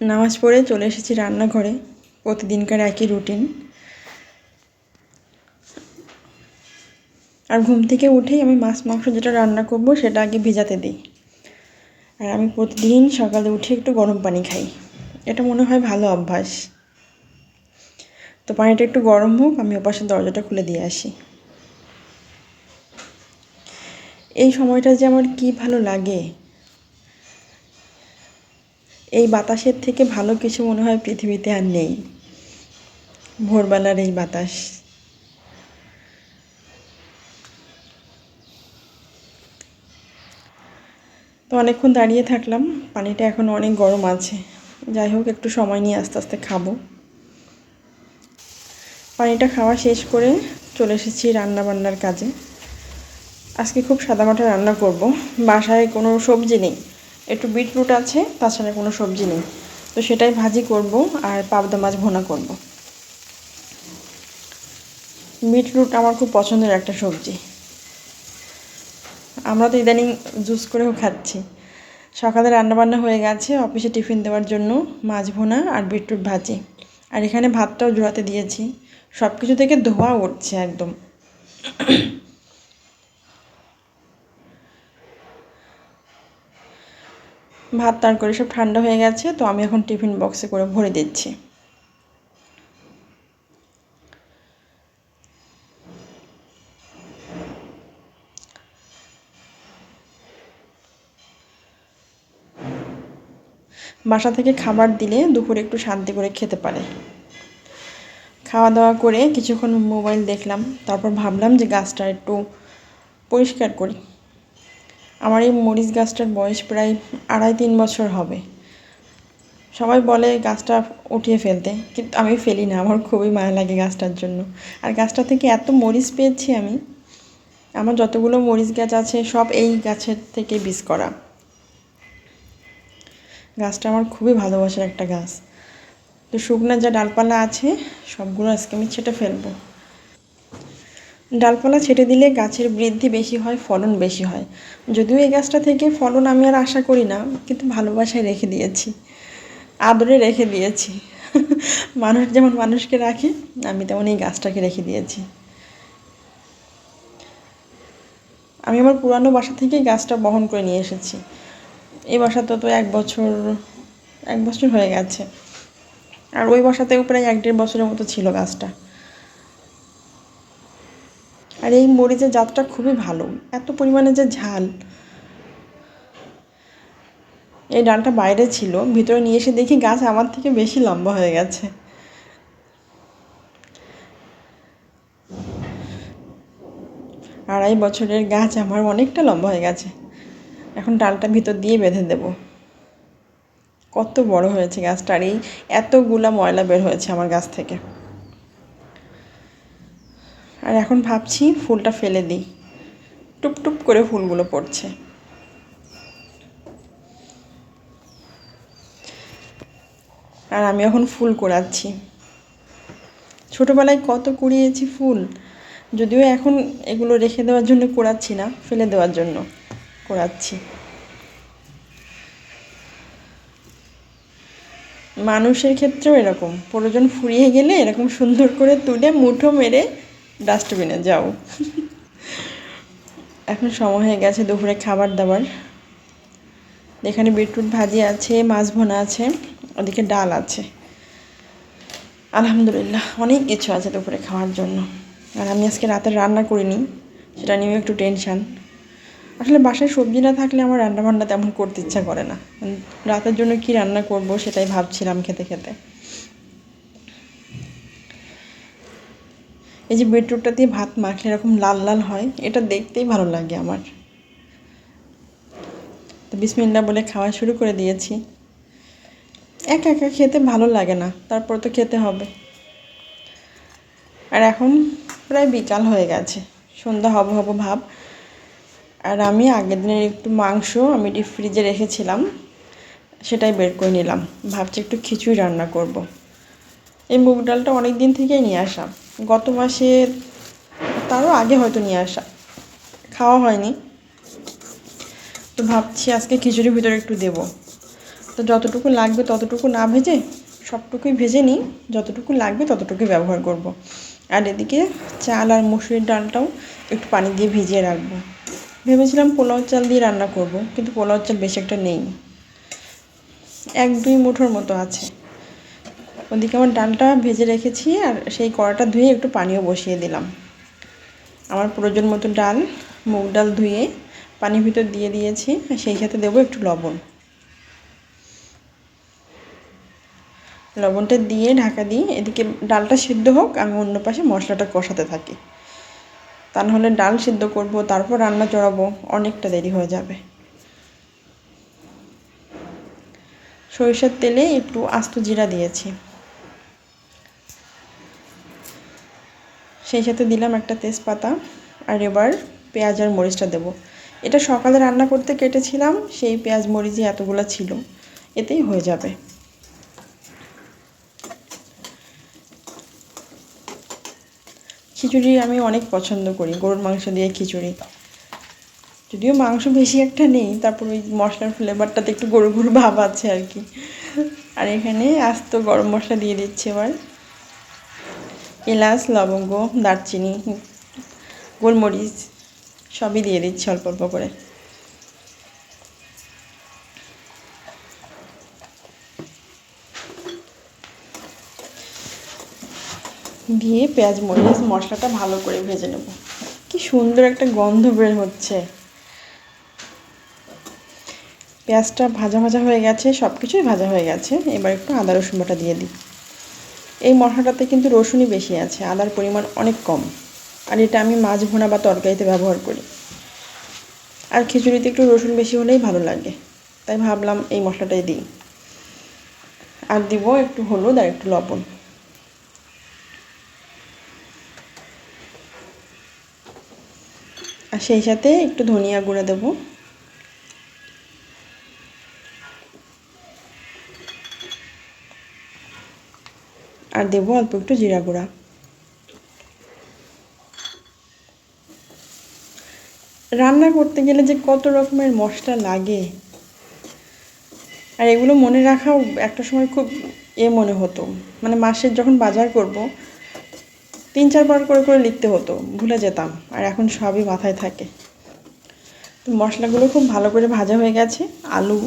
নামাজ পড়ে চলে এসেছি রান্নাঘরে, প্রতিদিনকার একই রুটিন। আর ঘুম থেকে উঠেই আমি মাছ, মাংস যেটা রান্না করব সেটা আগে ভেজাতে দিই। আর আমি প্রতিদিন সকালে উঠে একটু গরম পানি খাই। এটা মনে হয় ভালো অভ্যাস। তো পানিটা একটু গরম হোক, আমি ওপাশে দরজাটা খুলে দিয়ে আসি। এই সময়টা যে আমার কি ভালো লাগে এই বাতাসের থেকে ভালো কিছু মনে হয় পৃথিবীতে আর নেই। ভোরবেলার এই বাতাস। তো অনেকক্ষণ দাঁড়িয়ে থাকলাম, পানিটা এখন অনেক গরম আছে। যাই হোক, একটু সময় নিয়ে আস্তে আস্তে খাব। পানিটা খাওয়া শেষ করে চলে এসেছি রান্না বান্নার কাজে। আজকে খুব সাদামাটা রান্না করব। বাসায় কোনো সবজি নেই। একটু বিটরুট আছে, তাছাড়া কোনো সবজি নেই। তো সেটাই ভাজি করব আর পাবদা মাছ ভোনা করব। বিটরুট আমার খুব পছন্দের একটা সবজি। আমরা তো ইদানিং জুস করেও খাচ্ছি। সকালে রান্নাবান্না হয়ে গেছে, অফিসে টিফিন দেওয়ার জন্য মাছ ভোনা আর বিটরুট ভাজি। আর এখানে ভাতটাও জোড়াতে দিয়েছি। সব কিছু থেকে ধোয়া উঠছে একদম। ভাত, তার করে সব ঠান্ডা হয়ে গেছে, তো আমি এখন টিফিন বক্সে করে ভরে দিচ্ছি। বাসা থেকে খাবার দিলে দুপুরে একটু শান্তি করে খেতে পারে। খাওয়া দাওয়া করে কিছুক্ষণ মোবাইল দেখলাম, তারপর ভাবলাম যে গাছটা একটু পরিষ্কার করি। আমার এই মরিচ গাছটার বয়স প্রায় আড়াই তিন বছর হবে। সবাই বলে গাছটা উঠিয়ে ফেলতে, কিন্তু আমি ফেলি না, আমার খুবই মায়া লাগে গাছটার জন্য। আর গাছটা থেকে এত মরিচ পেয়েছি আমি, আমার যতগুলো মরিচ গাছ আছে সব এই গাছের থেকে বীজ করা। গাছটা আমার খুবই ভালোবাসার একটা গাছ। তো শুকনো যা ডালপালা আছে, সবগুলো আজকে আমি ছেটে ফেলব। ডালপালা ছেটে দিলে গাছের বৃদ্ধি বেশি হয়, ফলন বেশি হয়। যদিও এই গাছটা থেকে ফলন আমি আর আশা করি না, কিন্তু ভালোবাসায় রেখে দিয়েছি। আদরে রেখে দিয়েছি। মানুষ যেমন মানুষকে রাখে, আমি তেমন এই গাছটাকে রেখে দিয়েছি। আমি আমার পুরানো বাসা থেকেই গাছটা বহন করে নিয়ে এসেছি। এই বাসাতে তো এক বছর এক বছর হয়ে গেছে। আর ওই বাসাতেও প্রায় এক দেড় বছরের মতো ছিল গাছটা। আর এই মরিচের জাতটা খুবই ভালো। এত পরিমাণে যে ঝাল। এই ডালটা বাইরে ছিল, ভিতরে নিয়ে এসে দেখি গাছ আমার থেকে বেশি লম্বা হয়ে গেছে। আড়াই বছরের গাছ আমার অনেকটা লম্বা হয়ে গেছে। এখন ডালটা ভিতর দিয়ে বেঁধে দেব। কত বড় হয়েছে গাছটা, আর এই এতগুলা ময়লা বের হয়েছে আমার গাছ থেকে। আর এখন ভাবছি ফুলটা ফেলে দিই। টুপ টুপ করে ফুলগুলো পড়ছে। আর আমি এখন ফুল কোড়াচ্ছি। ছোটোবেলায় কত কুড়িয়েছি ফুল, যদিও এখন এগুলো রেখে দেওয়ার জন্য কোড়াচ্ছি না, ফেলে দেওয়ার জন্য কোড়াচ্ছি। মানুষের ক্ষেত্রেও এরকম, প্রয়োজন ফুরিয়ে গেলে এরকম সুন্দর করে তুলে মুঠো মেরে ডাস্টবিনে, যাও। এখন সময় হয়ে গেছে দুপুরে খাবার দাবার। এখানে বিটরুট ভাজি আছে, মাছ ভোনা আছে, ওদিকে ডাল আছে। আলহামদুলিল্লাহ, অনেক কিছু আছে দুপুরে খাওয়ার জন্য। আর আমি আজকে রাতে রান্না করিনি, সেটা নিয়েও একটু টেনশান আসলে বাসায় সবজি না থাকলে আমার রান্না বান্না তেমন করতে ইচ্ছা করে না। রাতের জন্য কি রান্না করব সেটাই ভাবছিলাম খেতে খেতে। এই যে বিটরুটটা দিয়ে ভাত মাখলে এরকম লাল লাল হয়, এটা দেখতেই ভালো লাগে আমার। তো বিসমিল্লা বলে খাওয়া শুরু করে দিয়েছি। একা একা খেতে ভালো লাগে না, তারপর তো খেতে হবে। আর এখন প্রায় বিকাল হয়ে গেছে, সন্ধ্যা হব হব ভাব। আর আমি আগের দিনের একটু মাংস আমি ডিপ ফ্রিজে রেখেছিলাম, সেটাই বের করে নিলাম। ভাবছি একটু খিচুড়ি রান্না করব। এই মুগ ডালটা অনেক দিন থেকেই নিয়ে আসা। গত মাসে তারও আগে হয়তো নিয়ে আসা। খাওয়া হয়নি। তো ভাবছি আজকে খিচুড়ির ভিতরে একটু দেবো। তো যতটুকু লাগবে ততটুকু না ভেজে সবটুকুই ভেজে নিই। যতটুকু লাগবে ততটুকুই ব্যবহার করব। আর এদিকে চাল আর মুসুরির ডালটাও একটু পানি দিয়ে ভিজিয়ে রাখব। ভেবেছিলাম পোলাও চাল দিয়ে রান্না করব, কিন্তু পোলাও চাল বেশি একটা নেই। এক দুই মুঠোর মতো আছে। ওদিকে আমার ডালটা ভেজে রেখেছি আর সেই কড়াটা ধুয়ে একটু পানিও বসিয়ে দিলাম। আমার প্রয়োজন মতো ডাল, মুগ ডাল ধুয়ে পানির ভিতর দিয়ে দিয়েছি, আর সেই সাথে দেবো একটু লবণ। লবণটা দিয়ে ঢাকা দিই এদিকে ডালটা সিদ্ধ হোক, আমি অন্য পাশে মশলাটা কষাতে থাকি। তা নাহলে ডাল সিদ্ধ করব, তারপর রান্না চড়াবো, অনেকটা দেরি হয়ে যাবে। সরিষার তেলে একটু আস্ত জিরা দিয়েছি। সেই সাথে দিলাম একটা তেজপাতা আর এবার পেঁয়াজ আর মরিচটা দেবো। এটা সকালে রান্না করতে কেটেছিলাম, সেই পেঁয়াজ মরিচই এতগুলো ছিল। এতেই হয়ে যাবে। খিচুড়ি আমি অনেক পছন্দ করি, গরুর মাংস দিয়ে খিচুড়ি। যদিও মাংস বেশি একটা নেই, তারপর ওই মশলার ফ্লেভারটাতে একটু গরু গরু ভাব আছে আর কি। আর এখানে আস্ত গরম মশলা দিয়ে দিচ্ছি এবার। এলাচ, লবঙ্গ, দারচিনি, গোলমরিচ সবই দিয়ে দিচ্ছি অল্প অল্প করে। দিয়ে পেঁয়াজ, মরিচ, মশলাটা ভালো করে ভেজে নেব। কি সুন্দর একটা গন্ধ বের হচ্ছে। পেঁয়াজটা ভাজা ভাজা হয়ে গেছে সব কিছুই ভাজা হয়ে গেছে। এবার একটু আদা, রসুন বাটা দিয়ে দিই। এই মশলাটাতে কিন্তু রসুনই বেশি আছে, আদার পরিমাণ অনেক কম। আর এটা আমি মাছ ভোনা বা তরকারিতে ব্যবহার করি। আর খিচুড়িতে একটু রসুন বেশি হলেই ভালো লাগে। তাই ভাবলাম এই মশলাটাই দিই। আর দিব একটু হলুদ আর একটু লবণ। আর সেই সাথে একটু ধনিয়া গুঁড়া দেবো। আর দেবো অল্প একটু জিরা গুঁড়া। রান্না করতে গেলে যে কত রকমের মশলা লাগে, আর এগুলো মনে রাখাও একটা সময় খুব এ মনে হতো। মানে মাসের যখন বাজার করব, তিন চারবার করে করে লিখতে হতো, ভুলে যেতাম, আর এখন সবই মাথায় থাকে। তো মশলাগুলো খুব ভালো করে ভাজা হয়ে গেছে, আলু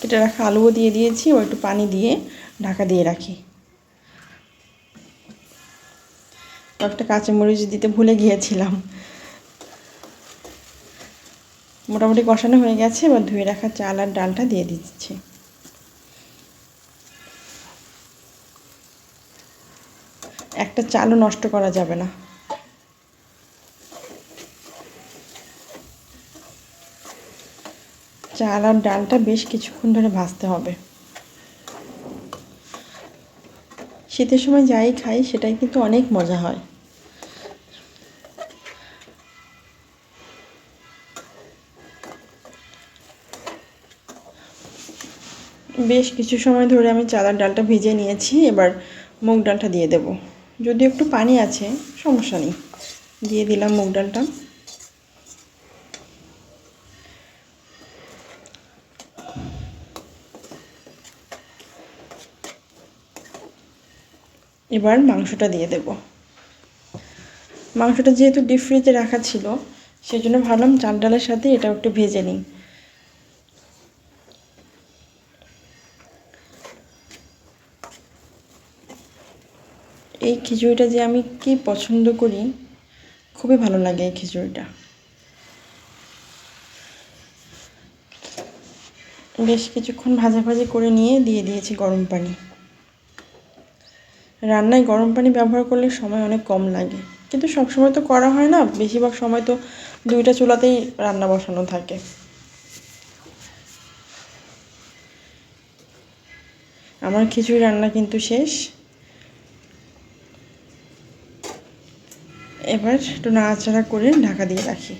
কেটে রাখা আলুও দিয়ে দিয়েছি, ও একটু পানি দিয়ে ঢাকা দিয়ে রাখি। একটা কাঁচামরিচ দিতে ভুলে গিয়েছিলাম। মোটামুটি কষানো হয়ে গেছে, এবার ধুয়ে রাখা চাল আর ডালটা দিয়ে দিচ্ছি। একটা চালও নষ্ট করা যাবে না। চাল আর ডালটা বেশ কিছুক্ষণ ধরে ভাজতে হবে। শীতের সময় যাই খাই, সেটাই কিন্তু অনেক মজা হয়। বেশ কিছু সময় ধরে আমি চালার ডালটা ভেজে নিয়েছি, এবার মুগ ডালটা দিয়ে দেব। যদি একটু পানি আছে, সমস্যা নেই। দিয়ে দিলাম মুগ ডালটা। এবার মাংসটা দিয়ে দেব। মাংসটা যেহেতু ডিপ ফ্রিজে রাখা ছিল সেই জন্য ভাবলাম চাল ডালের সাথে এটা একটু ভেজে নিই। এই খিচুড়িটা যে আমি কি পছন্দ করি, খুবই ভালো লাগে এই খিচুড়িটা। বেশ কিছুক্ষণ ভাজা ভাজি করে নিয়ে দিয়ে দিয়েছি গরম পানি। রান্নায় গরম পানি ব্যবহার করলে সময় অনেক কম লাগে। কিন্তু সব সময় তো করা হয় না, বেশিরভাগ সময় তো দুইটা চুলাতেই রান্না বসানো থাকে। আমার খিচুড়ি রান্না কিন্তু শেষ। এবার একটু নাড়াচাড়া করে ঢাকা দিয়ে রাখি।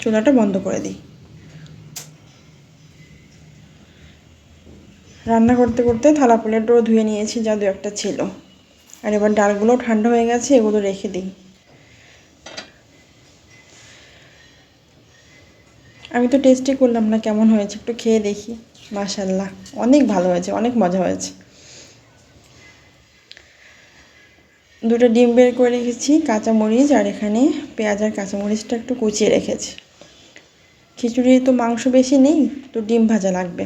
চুলাটা বন্ধ করে দিই। রান্না করতে করতে থালা প্লেটও ধুয়ে নিয়েছি যা দু একটা ছিল। আর এবার ডালগুলো ঠান্ডা হয়ে গেছে, এগুলো রেখে দিই। আমি তো টেস্টই করলাম না কেমন হয়েছে, একটু খেয়ে দেখি। মাশাল্লাহ অনেক ভালো হয়েছে, অনেক মজা হয়েছে। দুটো ডিম বের করে রেখেছি, কাঁচামরিচ আর এখানে পেঁয়াজ আর কাঁচামরিচটা একটু কুচিয়ে রেখেছি। খিচুড়ি তো মাংস বেশি নেই, তো ডিম ভাজা লাগবে।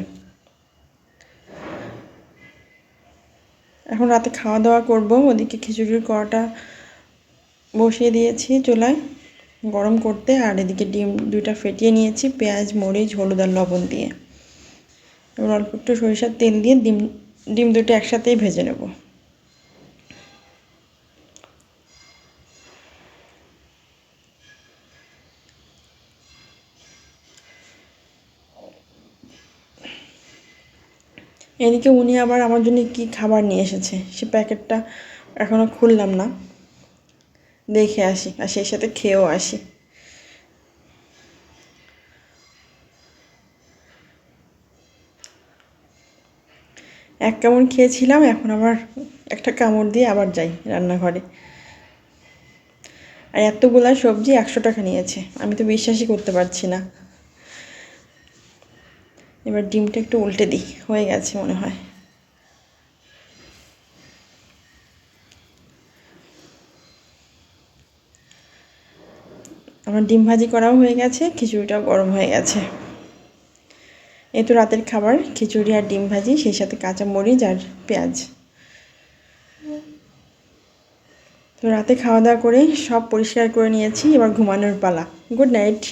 এখন রাতে খাওয়া দাওয়া করব, ওদিকে খিচুড়ির কড়াটা বসিয়ে দিয়েছি চুলায় গরম করতে, আর এদিকে ডিম দুইটা ফেটিয়ে নিয়েছি, পেঁয়াজ, মরিচ, হলুদ আর লবণ দিয়ে। এবার অল্প একটু সরিষার তেল দিয়ে ডিম ডিম দুটো একসাথেই ভেজে নেব। এদিকে উনি আবার আমার জন্য কি খাবার নিয়ে এসেছে? সে প্যাকেটটা এখনও খুললাম না। দেখে আসি, আর সেই সাথে খেয়েও আসি। এক কামড় খেয়েছিলাম, এখন আবার একটা কামড় দিয়ে আবার যাই রান্নাঘরে। আর এতগুলা সবজি একশো টাকা নিয়েছে, আমি তো বিশ্বাসই করতে পারছি না। এবার ডিমটা একটু উল্টে দিই, হয়ে গেছে মনে হয়। আমার ডিম ভাজি করাও হয়ে গেছে, খিচুড়িটাও গরম হয়ে গেছে। এই তো রাতের খাবার, খিচুড়ি আর ডিম ভাজি, সেই সাথে কাঁচা মরিচ আর পেঁয়াজ। তো রাতে খাওয়া দাওয়া করে সব পরিষ্কার করে নিয়েছি, এবার ঘুমানোর পালা। Good night.